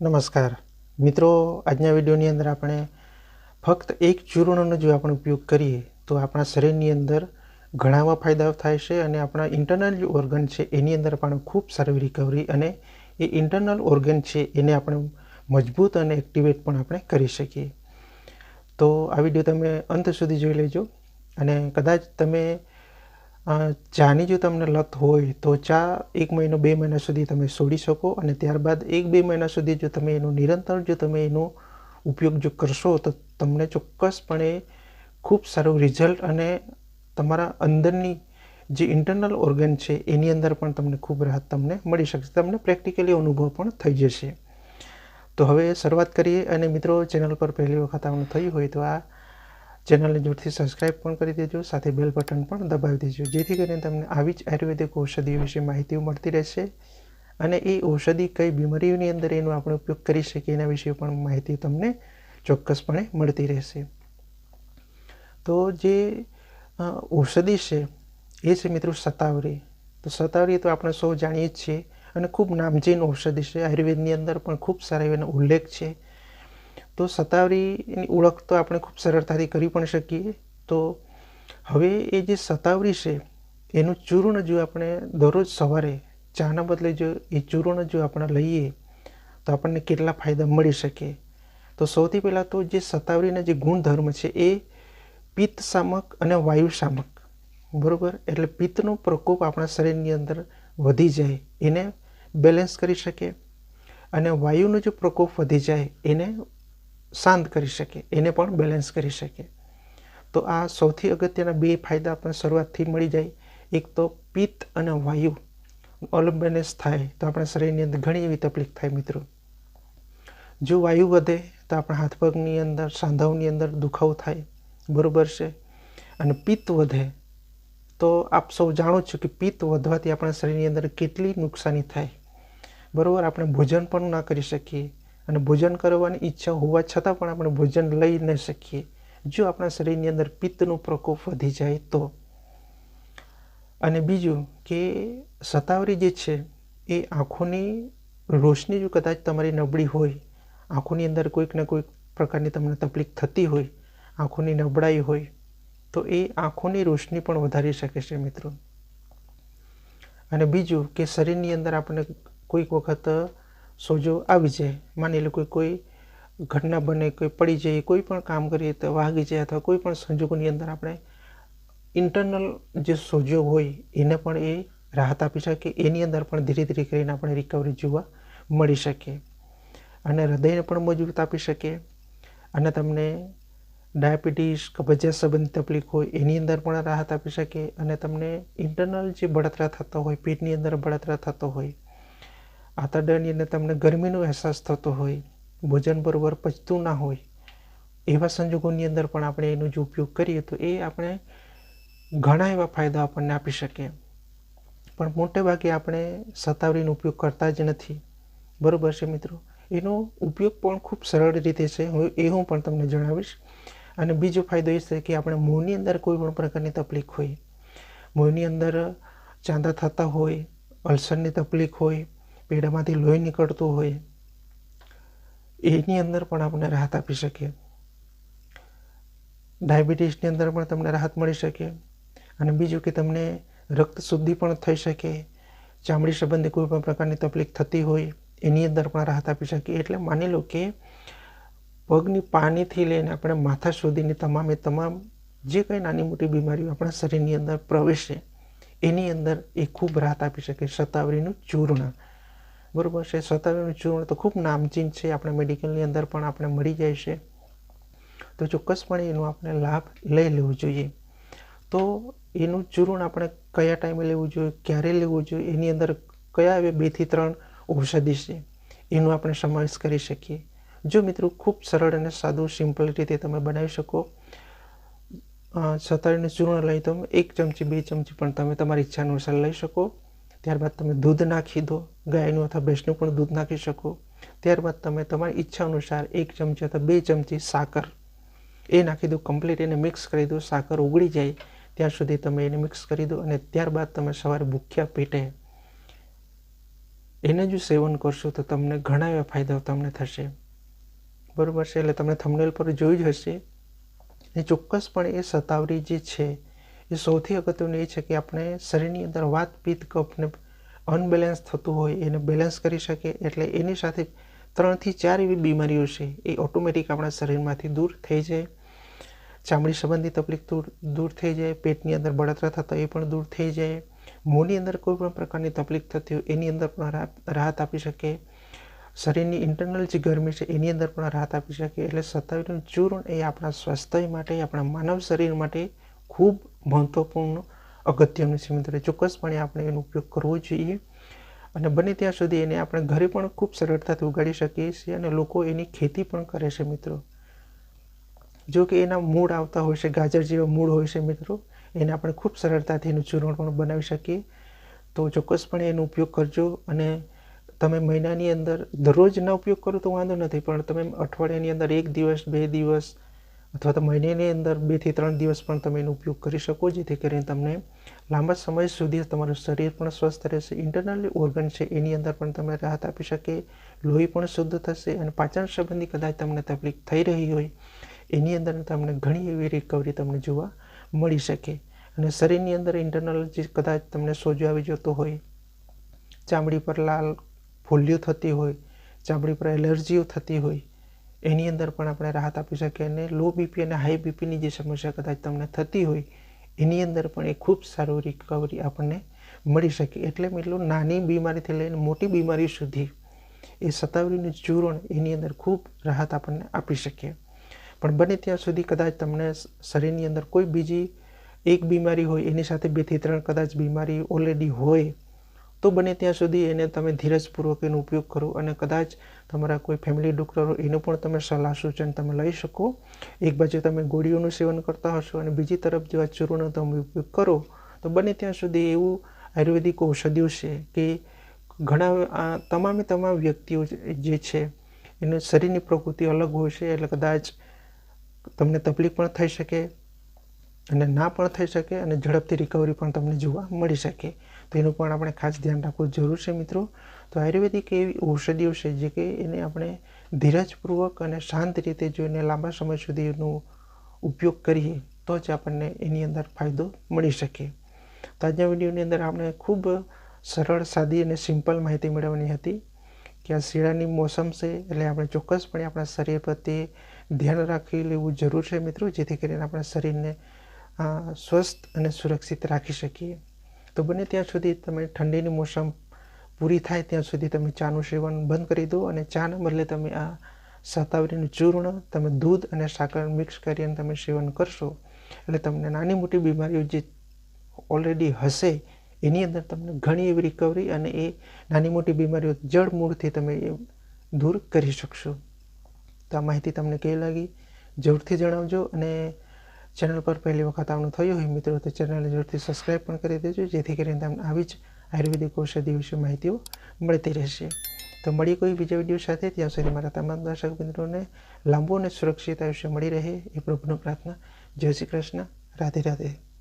નમસ્કાર. મિત્રો, આજના વિડીયોની અંદર આપણે ફક્ત એક ચૂર્ણનો જો આપણે ઉપયોગ કરીએ તો આપણા શરીરની અંદર ઘણા ફાયદા થાય છે અને આપણા ઇન્ટરનલ જે ઓર્ગન છે એની અંદર પણ ખૂબ સારી રિકવરી અને એ ઇન્ટરનલ ઓર્ગન છે એને આપણે મજબૂત અને એક્ટિવેટ પણ આપણે કરી શકીએ. તો આ વીડિયો તમે અંત સુધી જોઈ લેજો અને કદાચ તમે ચાની જો તમને લત હોય તો ચા એક મહિનો, બે મહિના સુધી તમે છોડી શકો અને ત્યારબાદ એક, બે મહિના સુધી જો તમે એનો નિરંતર જો તમે એનો ઉપયોગ જો કરશો તો તમને ચોક્કસપણે ખૂબ સારું રિઝલ્ટ અને તમારા અંદરની જે ઇન્ટરનલ ઓર્ગન છે એની અંદર પણ તમને ખૂબ રાહત તમને મળી શકશે. તમને પ્રેક્ટિકલી અનુભવ પણ થઈ જશે. તો હવે શરૂઆત કરીએ અને મિત્રો ચેનલ પર પહેલી વખત આવું થયું હોય તો આ ચેનલને જોરથી સબસ્ક્રાઇબ પણ કરી દેજો, સાથે બેલ બટન પણ દબાવી દેજો, જેથી કરીને તમને આવી જ આયુર્વેદિક ઔષધિઓ વિશે માહિતીઓ મળતી રહેશે. અને એ ઔષધિ કઈ બીમારીઓની અંદર એનો આપણે ઉપયોગ કરી શકીએ, એના વિશે પણ માહિતી તમને ચોક્કસપણે મળતી રહેશે. તો જે ઔષધિ છે, એ છે મિત્રો સતાવરી તો સતાવરી તો આપણે સૌ જાણીએ જ છીએ. અને ખૂબ નામચીન ઔષધિ છે. આયુર્વેદની અંદર પણ ખૂબ સારા એનો ઉલ્લેખ છે. તો શતાવરીની ઓળખ તો આપણે ખૂબ સરળતાથી કરી પણ શકીએ. તો હવે એ જે શતાવરી છે, એનું ચૂર્ણ જો આપણે દરરોજ સવારે ચાના બદલે જો એ ચૂર્ણ જો આપણે લઈએ, તો આપણને કેટલા ફાયદા મળી શકે? તો સૌથી પહેલાં તો જે શતાવરીના જે ગુણધર્મ છે એ પિત્ત શામક અને વાયુ શામક બરાબર? એટલે પિત્તનો પ્રકોપ આપણા શરીરની અંદર વધી જાય, એને બેલેન્સ કરી શકે. અને વાયુનો જે પ્રકોપ વધી જાય, એને શાંત કરી શકે, એને પણ બેલેન્સ કરી શકે. તો આ સૌથી અગત્યના બે ફાયદા આપણને શરૂઆતથી મળી જાય. એક તો પિત્ત અને વાયુ અલબેલેન્સ થાય, તો આપણા શરીરની અંદર ઘણી એવી તકલીફ થાય મિત્રો. જો વાયુ વધે, તો આપણા હાથ પગની અંદર, સાંધાઓની અંદર દુખાવો થાય, બરોબર છે? અને પિત્ત વધે, તો આપ સૌ જાણો છો કે પિત્ત વધવાથી આપણા શરીરની અંદર કેટલી નુકસાની થાય. બરાબર? આપણે ભોજન પણ ના કરી શકીએ. અને ભોજન કરવાની ઈચ્છા હોવા છતાં પણ આપણે ભોજન લઈ ન શકીએ. જો આપણા શરીરની અંદર પિત્તનો પ્રકોપ વધી જાય તો? અને બીજું કે સતાવરી જે છે, એ આંખોની રોશની જો કદાચ તમારી નબળી હોય, આંખોની અંદર કોઈક ને કોઈક પ્રકારની તમને તકલીફ થતી હોય, આંખોની નબળાઈ હોય, તો એ આંખોની રોશની પણ વધારી શકે છે મિત્રો. અને બીજું કે શરીરની અંદર આપણે કોઈક વખત સોજો આવી જાય. માની લો કોઈ કોઈ ઘટના બને, કોઈ પડી જાય, કોઈ પણ કામ કરીએ તો વાગી જાય અથવા કોઈ પણ સંજોગોની અંદર આપણે ઇન્ટરનલ જે સોજો હોય એને પણ એ રાહત આપી શકે, એની અંદર પણ ધીરે ધીરે કરીને આપણે રિકવરી જોવા મળી શકે. અને હૃદયને પણ મજબૂત આપી શકે. અને તમને ડાયાબિટીસ કબજિયાત સંબંધિત તકલીફ હોય એની અંદર પણ રાહત આપી શકે. અને તમને ઇન્ટરનલ જે બળતરા થતો હોય, પેટની અંદર બળતરા થતો હોય આંતરડાની અંદર તમને ગરમીનો અહેસાસ થતો હોય, ભોજન બરોબર પચતું ના હોય, એવા સંજોગોની અંદર પણ આપણે એનો જો ઉપયોગ કરીએ તો એ આપણે ઘણા એવા ફાયદા આપણને આપી શકે. પણ મોટે ભાગે આપણે સતાવરીનો ઉપયોગ કરતા જ નથી. બરોબર છે મિત્રો? એનો ઉપયોગ પણ ખૂબ સરળ રીતે છે. એ હું પણ તમને જણાવીશ. અને બીજો ફાયદો એ છે કે આપણે મોંની અંદર કોઈ પણ પ્રકારની તકલીફ હોય, મોંની અંદર ચાંદા થતા હોય, અલ્સરની તકલીફ હોય પેડામાંથી લોહી નીકળતું હોય, એની અંદર પણ આપણને રાહત આપી શકે ડાયાબિટીસની અંદર પણ તમને રાહત મળી શકે અને બીજું કે તમને રક્ત શુદ્ધિ પણ થઈ શકે, ચામડી સંબંધી કોઈ પણ પ્રકારની તકલીફ થતી હોય, એની અંદર પણ રાહત આપી શકે એટલે માની લો કે પગની પાણીથી લઈને આપણે માથા સુધીની તમામે તમામ જે કંઈ નાની મોટી બીમારીઓ આપણા શરીરની અંદર પ્રવેશે, એની અંદર એ ખૂબ રાહત આપી શકે. શતાવરીનું ચૂર્ણ. બરાબર છે? શતાવરીનું ચૂર્ણ તો ખૂબ નામચીન છે. આપણે મેડિકલની અંદર પણ આપણે મળી જાય છે. તો ચોક્કસપણે એનો આપણે લાભ લઈ લેવો જોઈએ. તો એનું ચૂર્ણ આપણે કયા ટાઈમે લેવું જોઈએ? ક્યારે લેવું જોઈએ? એની અંદર કયા એવા બેથી ત્રણ ઔષધિ છે? એનો આપણે સમાવેશ કરી શકીએ. જો મિત્રો ખૂબ સરળ અને સાદું સિમ્પલ રીતે તમે બનાવી શકો. સતાળીનું ચૂર્ણ લઈ તમે એક ચમચી, બે ચમચી પણ તમે તમારી ઈચ્છા અનુસાર લઈ શકો. ત્યારબાદ તમે દૂધ નાખી દો, ગાયનું અથવા ભેંસનું પણ દૂધ નાખી શકો. ત્યારબાદ તમે તમારી ઈચ્છા અનુસાર એક ચમચી અથવા બે ચમચી સાકર એ નાખી દો કમ્પ્લીટ એને મિક્સ કરી દો, સાકર ઉગળી જાય ત્યાં સુધી તમે એને મિક્સ કરી દો અને ત્યારબાદ તમે સવારે ભૂખ્યા પેટે એને જો સેવન કરશો તો તમને ઘણા એવા ફાયદાઓ તમને થશે. બરાબર છે? એટલે તમને થમનેલ પર જોયું જ હશે. એ ચોક્કસપણે એ સતાવરી જે છે એ સૌથી અગત્યનું એ છે કે આપણે શરીરની અંદર વાત, પિત્ત કફને અનબેલેન્સ થતું હોય, એને બેલેન્સ કરી શકે એટલે એની સાથે ત્રણથી ચાર એવી બીમારીઓ છે, એ ઓટોમેટિક આપણા શરીરમાંથી દૂર થઈ જાય. ચામડી સંબંધી તકલીફ દૂર દૂર થઈ જાય. પેટની અંદર બળતરા થતા એ પણ દૂર થઈ જાય. મોંની અંદર કોઈ પણ પ્રકારની તકલીફ થતી હોય, એની અંદર પણ રાહત આપી શકે શરીરની ઇન્ટરનલ જે ગરમી છે, એની અંદર પણ રાહત આપી શકે એટલે સત્તાવીસનું ચૂર્ણ એ આપણા સ્વાસ્થ્ય માટે, આપણા માનવ શરીર માટે ખૂબ મહત્વપૂર્ણ અગત્યનું છે મિત્રો ચોક્કસપણે આપણે એનો ઉપયોગ કરવો જોઈએ. અને બને ત્યાં સુધી એને આપણે ઘરે પણ ખૂબ સરળતાથી ઉગાડી શકીએ છીએ અને લોકો એની ખેતી પણ કરે છે મિત્રો. જો કે એના મૂળ આવતા હોય છે, ગાજર જેવા મૂળ હોય છે મિત્રો, એને આપણે ખૂબ સરળતાથી એનું ચૂરણ પણ બનાવી શકીએ. તો ચોક્કસપણે એનો ઉપયોગ કરજો અને તમે મહિનાની અંદર દરરોજ ના ઉપયોગ કરો તો વાંધો નથી, પણ તમે અઠવાડિયાની અંદર એક દિવસ, બે દિવસ અથવા તો મહિનાની અંદર બેથી ત્રણ દિવસ પણ તમે એનો ઉપયોગ કરી શકો, જેથી કરીને તમને લાંબા સમય સુધી તમારું શરીર પણ સ્વસ્થ રહેશે ઇન્ટરનલ ઓર્ગન છે એની અંદર પણ તમે રાહત આપી શકે, લોહી પણ શુદ્ધ થશે અને પાચન સંબંધી કદાચ તમને તકલીફ થઈ રહી હોય, એની અંદર તમને ઘણી એવી રિકવરી તમને જોવા મળી શકે. અને શરીરની અંદર ઇન્ટરનલ જે કદાચ તમને સોજો આવી જતો હોય, ચામડી પર લાલ ફોલ્લીઓ થતી હોય, ચામડી પર એલર્જીઓ થતી હોય એની અંદર પણ આપણે રાહત આપી શકીએ અને લો બીપી અને હાઈ બીપીની જે સમસ્યા કદાચ તમને થતી હોય, એની અંદર પણ એ ખૂબ સારું રિકવરી આપણને મળી શકે. એટલે મિત્રો નાની બીમારીથી લઈને મોટી બીમારી સુધી એ સતાવરીનું ચૂરણ એની અંદર ખૂબ રાહત આપણને આપી શકીએ. પણ બને ત્યાં સુધી કદાચ તમને શરીરની અંદર કોઈ બીજી એક બીમારી હોય, એની સાથે બેથી ત્રણ કદાચ બીમારી ઓલરેડી હોય તો બને ત્યાં સુધી એને તમે ધીરજપૂર્વક એનો ઉપયોગ કરો અને કદાચ તમારા કોઈ ફેમિલી ડૉક્ટર એનું પણ તમે સલાહ સૂચન તમે લઈ શકો. એક બાજુ તમે ગોળીઓનું સેવન કરતા હશો અને બીજી તરફ જેવા ચૂર્ણનો તમે ઉપયોગ કરો, તો બને ત્યાં સુધી એવું આયુર્વેદિક ઔષધિઓ છે કે ઘણા તમામે તમામ વ્યક્તિઓ જે છે, એનું શરીરની પ્રકૃતિ અલગ હોય છે એટલે કદાચ તમને તકલીફ પણ થઈ શકે અને ના પણ થઈ શકે અને ઝડપથી રિકવરી પણ તમને જોવા મળી શકે. તો એનું પણ આપણે ખાસ ધ્યાન રાખવું જરૂર છે મિત્રો. તો આયુર્વેદિક એવી ઔષધિઓ છે જે કે એને આપણે ધીરજપૂર્વક અને શાંત રીતે જો એને લાંબા સમય સુધી એનો ઉપયોગ કરીએ, તો જ આપણને એની અંદર ફાયદો મળી શકે. તો આજના વિડીયોની અંદર આપણે ખૂબ સરળ, સાદી અને સિમ્પલ માહિતી મેળવવાની હતી કે આ શિયાળાની મોસમ છે એટલે આપણે ચોક્કસપણે આપણા શરીર પ્રત્યે ધ્યાન રાખી લેવું જરૂર છે મિત્રો, જેથી કરીને આપણા શરીરને સ્વસ્થ અને સુરક્ષિત રાખી શકીએ. તો બને ત્યાં સુધી તમે ઠંડીની મોસમ પૂરી થાય ત્યાં સુધી તમે ચાનું સેવન બંધ કરી દો અને ચાના બદલે તમે આ સતાવરીનું ચૂર્ણ, તમે દૂધ અને સાકર મિક્સ કરીને તમે સેવન કરશો. એટલે તમને નાની મોટી બીમારીઓ જે ઓલરેડી હશે, એની અંદર તમને ઘણી એવી રિકવરી અને એ નાની મોટી બીમારીઓ જળમૂળથી તમે એ દૂર કરી શકશો. તો આ માહિતી તમને કેવી લાગી? જરૂરથી જણાવજો અને ચેનલ પર પહેલી વખત આવનું થયું હોય મિત્રો, તો ચેનલને જરૂરથી સબસ્ક્રાઈબ પણ કરી દેજો, જેથી કરીને તમને આવી જ આયુર્વેદિક ઔષધિ વિશે માહિતીઓ મળતી રહેશે. તો મળી કોઈ બીજા વીડિયો સાથે, ત્યાં સુધી મારા તમામ દર્શક મિત્રોને લાંબુ અને સુરક્ષિત આયુષ્ય મળી રહે, એ પ્રભુનું પ્રાર્થના. જય શ્રી કૃષ્ણ. રાધે રાધે.